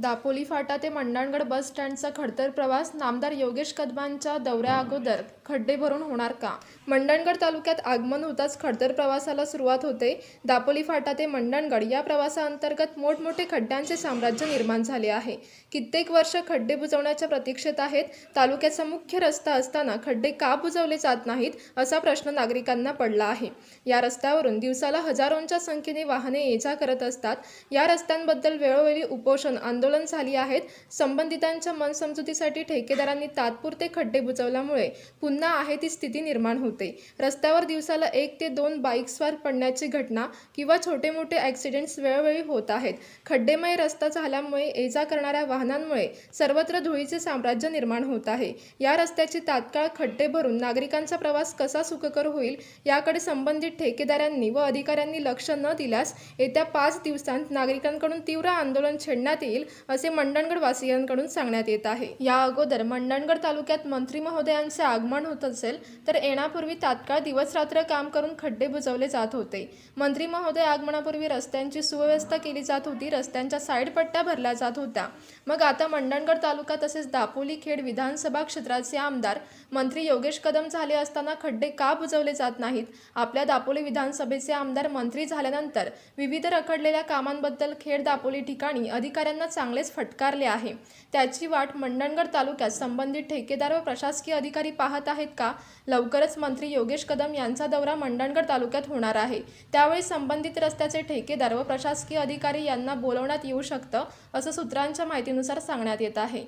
दापोली फाटा ते मंडणगड बस स्टँडचा खडतर प्रवास नामदार योगेश कदमांच्या दौऱ्याअगोदर खड्डे भरून होणार का? मंडणगड तालुक्यात आगमन होताच खडतर प्रवासाला सुरुवात होते. दापोली फाटा ते मंडणगड या प्रवासाअंतर्गत मोठमोठे खड्ड्यांचे साम्राज्य निर्माण झाले आहे. कित्येक वर्ष खड्डे बुजवण्याच्या प्रतीक्षेत आहेत. तालुक्याचा मुख्य रस्ता असताना खड्डे का बुजवले जात नाहीत असा प्रश्न नागरिकांना पडला आहे. या रस्त्यावरून दिवसाला हजारोंच्या संख्येने वाहने ये जा करत असतात. या रस्त्यांबद्दल वेळोवेळी उपोषण आंदोलन आंदोलन झाली आहेत. संबंधितांच्या मनसमजुतीसाठी ठेकेदारांनी तात्पुरते खड्डे बुजवल्यामुळे पुन्हा आहे ती स्थिती निर्माण होते. रस्त्यावर दिवसाला एक ते दोन बाईक्सवर पडण्याची घटना किंवा छोटे मोठे ॲक्सिडेंट्स वेळोवेळी होत आहेत. खड्डेमय रस्ता झाल्यामुळे ये जा करणाऱ्या वाहनांमुळे सर्वत्र धुळीचे साम्राज्य निर्माण होत आहे. या रस्त्याची तात्काळ खड्डे भरून नागरिकांचा प्रवास कसा सुखकर होईल याकडे संबंधित ठेकेदारांनी व अधिकाऱ्यांनी लक्ष न दिल्यास येत्या पाच दिवसांत नागरिकांकडून तीव्र आंदोलन छेडण्यात येईल असे मंडणगडवासियांकडून सांगण्यात येत आहे. या अगोदर मंडणगड तालुक्यात मंत्री महोदयांचे आगमन होत असेल तर येण्यापूर्वी तात्काळ दिवसरात्र काम करून खड्डे बुजवले जात होते. मंत्री महोदय आगमनापूर्वी रस्त्यांची सुव्यवस्था केली जात होती रस्त्यांच्या साईड पट्ट्या भरल्या जात होत्या. मग आता मंडणगड तालुका तसेच दापोली खेड विधानसभा क्षेत्राचे आमदार मंत्री योगेश कदम झाले असताना खड्डे का बुजवले जात नाहीत? आपल्या दापोली विधानसभेचे आमदार मंत्री झाल्यानंतर विविध रखडलेल्या कामांबद्दल खेड दापोली ठिकाणी अधिकाऱ्यांना चांगलेच फटकारले आहे. त्याची वाट मंडणगड तालुक्यात संबंधित ठेकेदार व प्रशासकीय अधिकारी पाहत आहेत का? लवकरच मंत्री योगेश कदम यांचा दौरा मंडणगड तालुक्यात होणार आहे. त्यावेळी संबंधित रस्त्याचे ठेकेदार व प्रशासकीय अधिकारी यांना बोलवण्यात येऊ शकतं असं सूत्रांच्या माहितीनुसार सांगण्यात येत आहे.